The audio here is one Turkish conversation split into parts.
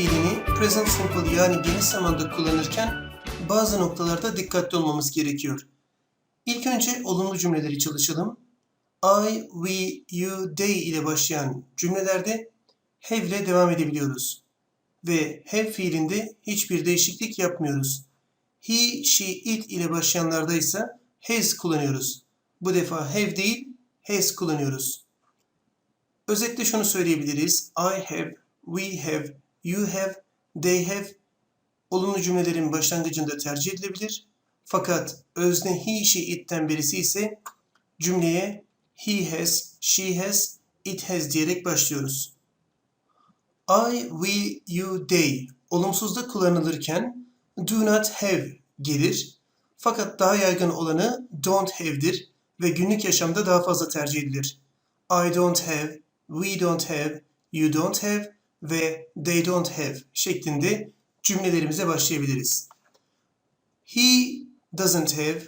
fiilini present simple yani geniş zamanda kullanırken bazı noktalarda dikkatli olmamız gerekiyor. İlk önce olumlu cümleleri çalışalım. I, we, you, they ile başlayan cümlelerde have ile devam edebiliyoruz. Ve have fiilinde hiçbir değişiklik yapmıyoruz. He, she, it ile başlayanlarda ise has kullanıyoruz. Bu defa have değil, has kullanıyoruz. Özetle şunu söyleyebiliriz. I have, we have, you have, they have olumlu cümlelerin başlangıcında tercih edilebilir. Fakat özne he, she, it'ten birisi ise cümleye he has, she has, it has diyerek başlıyoruz. I, we, you, they olumsuzda kullanılırken do not have gelir. Fakat daha yaygın olanı don't have'dir ve günlük yaşamda daha fazla tercih edilir. I don't have, we don't have, you don't have ve they don't have şeklinde cümlelerimize başlayabiliriz. He doesn't have,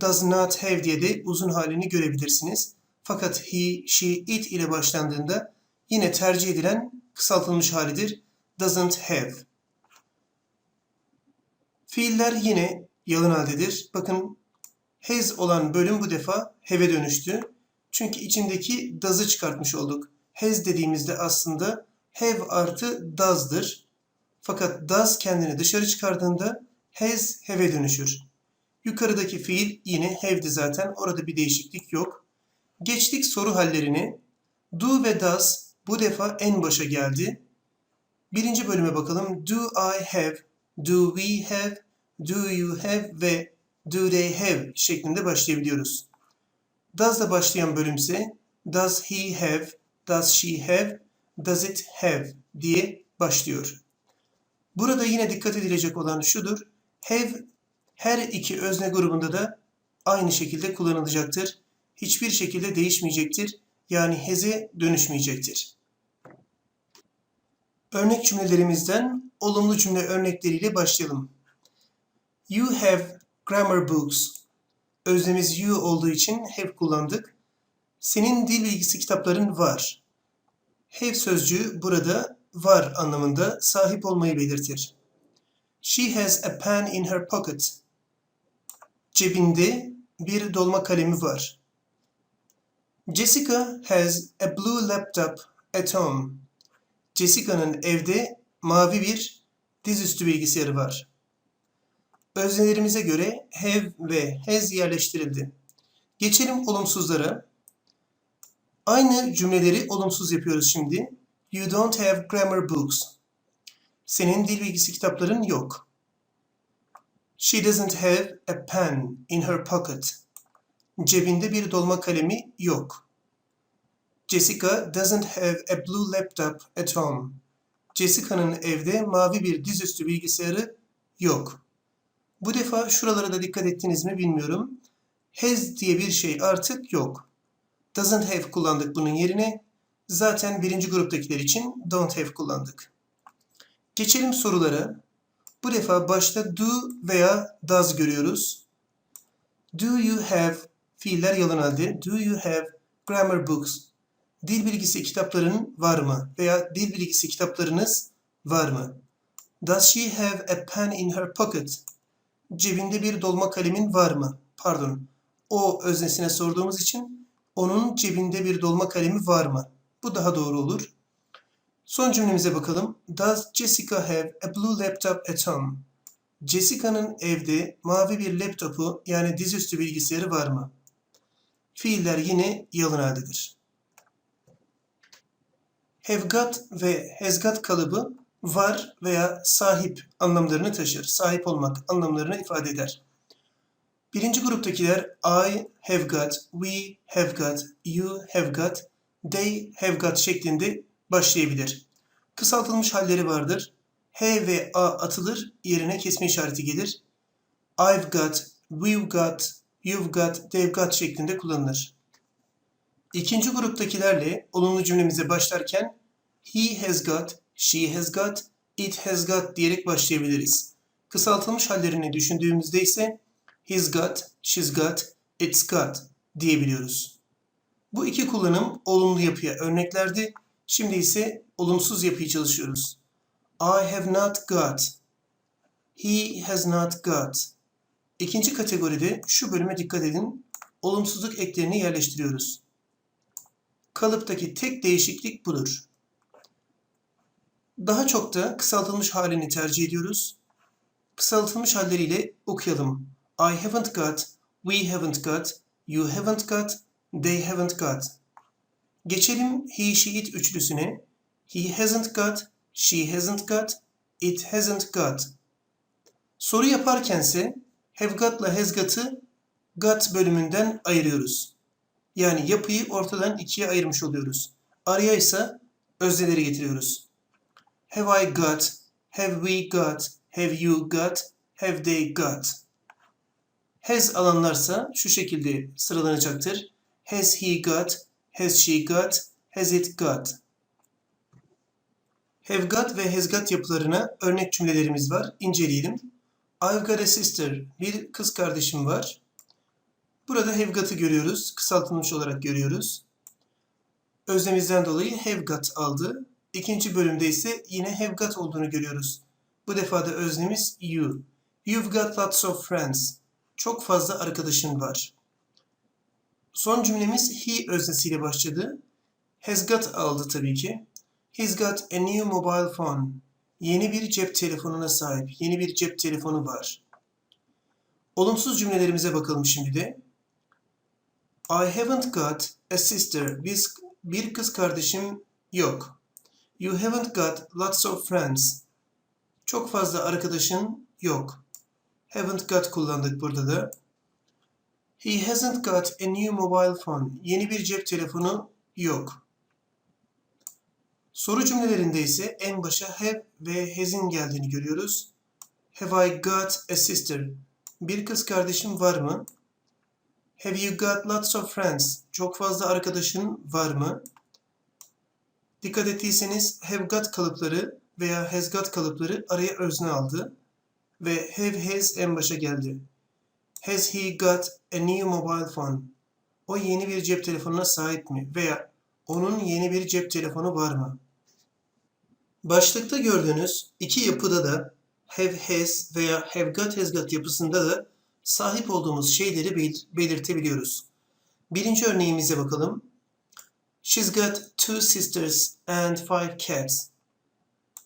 does not have diye de uzun halini görebilirsiniz. Fakat he, she, it ile başlandığında yine tercih edilen kısaltılmış halidir. Doesn't have. Fiiller yine yalın haldedir. Bakın has olan bölüm bu defa have'e dönüştü. Çünkü içindeki does'ı çıkartmış olduk. Has dediğimizde aslında have artı does'dır. Fakat does kendini dışarı çıkardığında has have'e dönüşür. Yukarıdaki fiil yine have'di zaten. Orada bir değişiklik yok. Geçtik soru hallerini. Do ve does bu defa en başa geldi. Birinci bölüme bakalım. Do I have, do we have, do you have ve do they have şeklinde başlayabiliyoruz. Does'la başlayan bölümse does he have, does she have, does it have diye başlıyor. Burada yine dikkat edilecek olan şudur. Have her iki özne grubunda da aynı şekilde kullanılacaktır. Hiçbir şekilde değişmeyecektir. Yani has'e dönüşmeyecektir. Örnek cümlelerimizden olumlu cümle örnekleriyle başlayalım. You have grammar books. Öznemiz you olduğu için have kullandık. Senin dil bilgisi kitapların var. Have sözcüğü burada var anlamında sahip olmayı belirtir. She has a pen in her pocket. Cebinde bir dolma kalemi var. Jessica has a blue laptop at home. Jessica'nın evde mavi bir dizüstü bilgisayarı var. Öznelerimize göre have ve has yerleştirildi. Geçelim olumsuzlara. Aynı cümleleri olumsuz yapıyoruz şimdi. You don't have grammar books. Senin dil bilgisi kitapların yok. She doesn't have a pen in her pocket. Cebinde bir dolma kalemi yok. Jessica doesn't have a blue laptop at home. Jessica'nın evde mavi bir dizüstü bilgisayarı yok. Bu defa şuralara da dikkat ettiniz mi bilmiyorum. Has diye bir şey artık yok. Doesn't have kullandık bunun yerine. Zaten birinci gruptakiler için don't have kullandık. Geçelim sorulara. Bu defa başta do veya does görüyoruz. Do you have fiiller yalın halde. Do you have grammar books? Dil bilgisi kitapların var mı? Veya dil bilgisi kitaplarınız var mı? Does she have a pen in her pocket? Cebinde bir dolma kalemin var mı? Pardon. O öznesine sorduğumuz için onun cebinde bir dolma kalemi var mı? Bu daha doğru olur. Son cümlemize bakalım. Does Jessica have a blue laptop at home? Jessica'nın evde mavi bir laptopu yani dizüstü bilgisayarı var mı? Fiiller yine yalın haldedir. Have got ve has got kalıbı var veya sahip anlamlarını taşır. Sahip olmak anlamlarını ifade eder. Birinci gruptakiler I have got, we have got, you have got, they have got şeklinde başlayabilir. Kısaltılmış halleri vardır. H ve A atılır, yerine kesme işareti gelir. I've got, we've got, you've got, they've got şeklinde kullanılır. İkinci gruptakilerle olumlu cümlemize başlarken he has got, she has got, it has got diyerek başlayabiliriz. Kısaltılmış hallerini düşündüğümüzde ise he's got, she's got, it's got diyebiliyoruz. Bu iki kullanım olumlu yapıya örneklerdi. Şimdi ise olumsuz yapıyı çalışıyoruz. I have not got. He has not got. İkinci kategoride şu bölüme dikkat edin. Olumsuzluk eklerini yerleştiriyoruz. Kalıptaki tek değişiklik budur. Daha çok da kısaltılmış halini tercih ediyoruz. Kısaltılmış halleriyle okuyalım. I haven't got, we haven't got, you haven't got, they haven't got. Geçelim he, she, it üçlüsüne. He hasn't got, she hasn't got, it hasn't got. Soru yaparkense have got'la has got'ı got bölümünden ayırıyoruz. Yani yapıyı ortadan ikiye ayırmış oluyoruz. Araya ise özneleri getiriyoruz. Have I got, have we got, have you got, have they got. Has alanlarsa şu şekilde sıralanacaktır. Has he got, has she got, has it got. Have got ve has got yapılarına örnek cümlelerimiz var. İnceleyelim. I've got a sister. Bir kız kardeşim var. Burada have got'ı görüyoruz. Kısaltılmış olarak görüyoruz. Özlemizden dolayı have got aldı. İkinci bölümde ise yine have got olduğunu görüyoruz. Bu defa da öznemiz you. You've got lots of friends. Çok fazla arkadaşın var. Son cümlemiz he öznesiyle başladı. Has got aldı tabii ki. He's got a new mobile phone. Yeni bir cep telefonuna sahip. Yeni bir cep telefonu var. Olumsuz cümlelerimize bakalım şimdi de. I haven't got a sister. Biz, bir kız kardeşim yok. You haven't got lots of friends. Çok fazla arkadaşın yok. Haven't got kullandık burada da. He hasn't got a new mobile phone. Yeni bir cep telefonu yok. Soru cümlelerinde ise en başa have ve has'in geldiğini görüyoruz. Have I got a sister? Bir kız kardeşim var mı? Have you got lots of friends? Çok fazla arkadaşın var mı? Dikkat ettiyseniz have got kalıpları veya has got kalıpları araya özne aldı ve have has en başa geldi. Has he got a new mobile phone? O yeni bir cep telefonuna sahip mi? Veya onun yeni bir cep telefonu var mı? Başlıkta gördüğünüz iki yapıda da have has veya have got has got yapısında da sahip olduğumuz şeyleri bel- belirtebiliyoruz. Birinci örneğimize bakalım. She's got two sisters and five cats.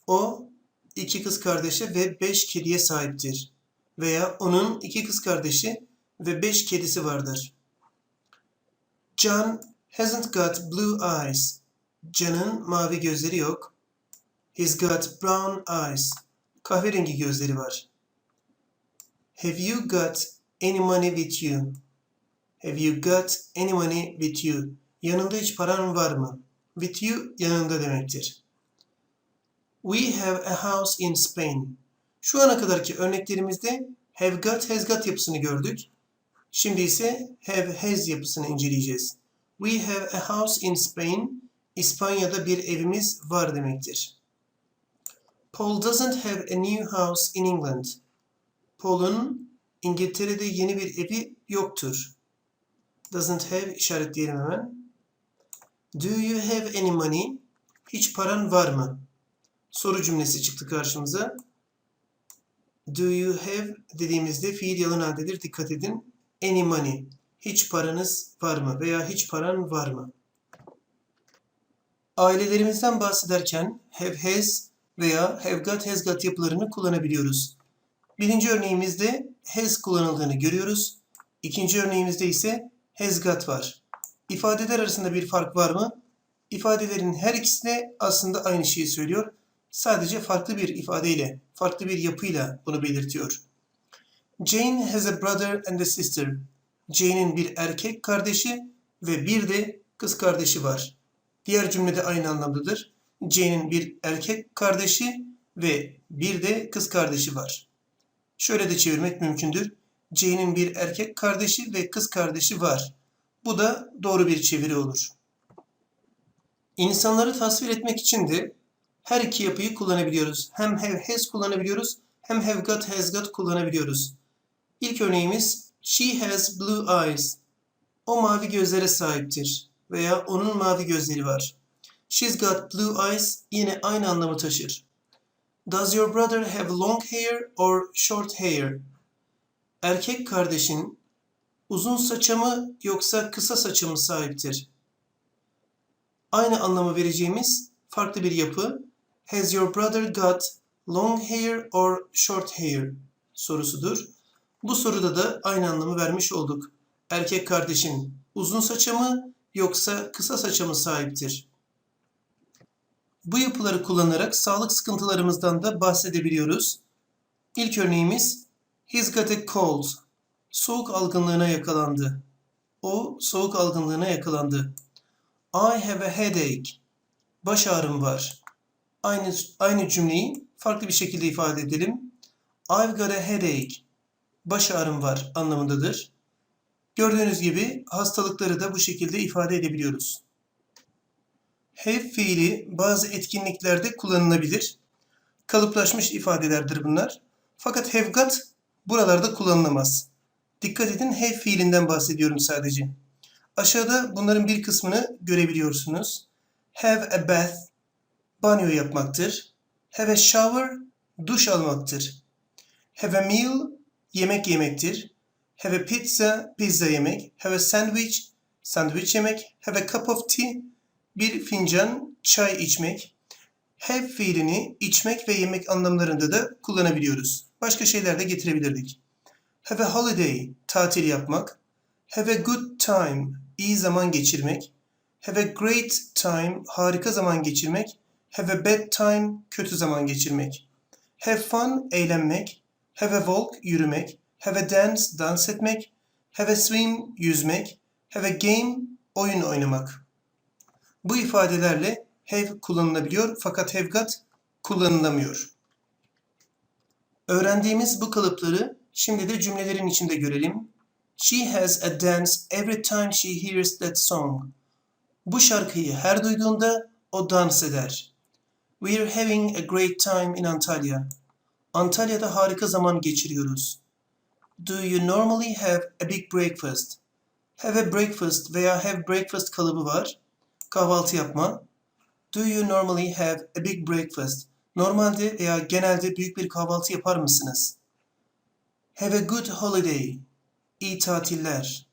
O iki kız kardeşe ve beş kediye sahiptir. Veya onun iki kız kardeşi ve beş kedisi vardır. John hasn't got blue eyes. John'ın mavi gözleri yok. He's got brown eyes. Kahverengi gözleri var. Have you got any money with you? Have you got any money with you? Yanında hiç paran var mı? With you yanında demektir. We have a house in Spain. Şu ana kadarki örneklerimizde have got, has got yapısını gördük. Şimdi ise have, has yapısını inceleyeceğiz. We have a house in Spain. İspanya'da bir evimiz var demektir. Paul doesn't have a new house in England. Paul'un İngiltere'de yeni bir evi yoktur. Doesn't have işaretleyelim hemen. Do you have any money? Hiç paran var mı? Soru cümlesi çıktı karşımıza. Do you have dediğimizde fiil yalın haldedir. Dikkat edin. Any money. Hiç paranız var mı? Veya hiç paran var mı? Ailelerimizden bahsederken have has veya have got has got yapılarını kullanabiliyoruz. Birinci örneğimizde has kullanıldığını görüyoruz. İkinci örneğimizde ise has got var. İfadeler arasında bir fark var mı? İfadelerin her ikisi de aslında aynı şeyi söylüyor. Sadece farklı bir ifadeyle, farklı bir yapıyla bunu belirtiyor. Jane has a brother and a sister. Jane'in bir erkek kardeşi ve bir de kız kardeşi var. Diğer cümlede aynı anlamdadır. Jane'in bir erkek kardeşi ve bir de kız kardeşi var. Şöyle de çevirmek mümkündür. Jane'in bir erkek kardeşi ve kız kardeşi var. Bu da doğru bir çeviri olur. İnsanları tasvir etmek için de her iki yapıyı kullanabiliyoruz. Hem have has kullanabiliyoruz hem have got has got kullanabiliyoruz. İlk örneğimiz She has blue eyes. O mavi gözlere sahiptir veya onun mavi gözleri var. She's got blue eyes yine aynı anlamı taşır. Does your brother have long hair or short hair? Erkek kardeşin uzun saça mı yoksa kısa saça mı sahiptir? Aynı anlamı vereceğimiz farklı bir yapı. Has your brother got long hair or short hair? sorusudur. Bu soruda da aynı anlamı vermiş olduk. Erkek kardeşin uzun saça mı yoksa kısa saça mı sahiptir? Bu yapıları kullanarak sağlık sıkıntılarımızdan da bahsedebiliyoruz. İlk örneğimiz He's got a cold. Soğuk algınlığına yakalandı. O soğuk algınlığına yakalandı. I have a headache. Baş ağrım var. Aynı aynı cümleyi farklı bir şekilde ifade edelim. I've got a headache. Baş ağrım var anlamındadır. Gördüğünüz gibi hastalıkları da bu şekilde ifade edebiliyoruz. Have fiili bazı etkinliklerde kullanılabilir. Kalıplaşmış ifadelerdir bunlar. Fakat have got buralarda kullanılamaz. Dikkat edin have fiilinden bahsediyorum sadece. Aşağıda bunların bir kısmını görebiliyorsunuz. Have a bath, banyo yapmaktır. Have a shower, duş almaktır. Have a meal, yemek yemektir. Have a pizza, pizza yemek. Have a sandwich, sandviç yemek. Have a cup of tea, bir fincan çay içmek. Have fiilini içmek ve yemek anlamlarında da kullanabiliyoruz. Başka şeyler de getirebilirdik. Have a holiday, tatil yapmak. Have a good time, iyi zaman geçirmek. Have a great time, harika zaman geçirmek. Have a bad time, kötü zaman geçirmek. Have fun, eğlenmek. Have a walk, yürümek. Have a dance, dans etmek. Have a swim, yüzmek. Have a game, oyun oynamak. Bu ifadelerle have kullanılabiliyor fakat have got kullanılamıyor. Öğrendiğimiz bu kalıpları şimdi de cümlelerin içinde görelim. She has a dance every time she hears that song. Bu şarkıyı her duyduğunda o dans eder. We're having a great time in Antalya. Antalya'da harika zaman geçiriyoruz. Do you normally have a big breakfast? Have a breakfast veya have breakfast kalıbı var. Kahvaltı yapma. Do you normally have a big breakfast? Normalde veya genelde büyük bir kahvaltı yapar mısınız? Have a good holiday. İyi tatiller.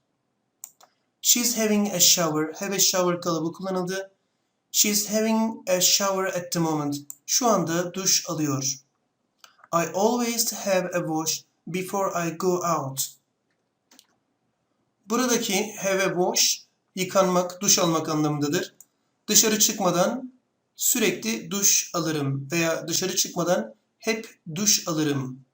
She's having a shower. Have a shower kalıbı kullanıldı. She's having a shower at the moment. Şu anda duş alıyor. I always have a wash before I go out. Buradaki have a wash yıkanmak, duş almak anlamındadır. Dışarı çıkmadan sürekli duş alırım veya dışarı çıkmadan hep duş alırım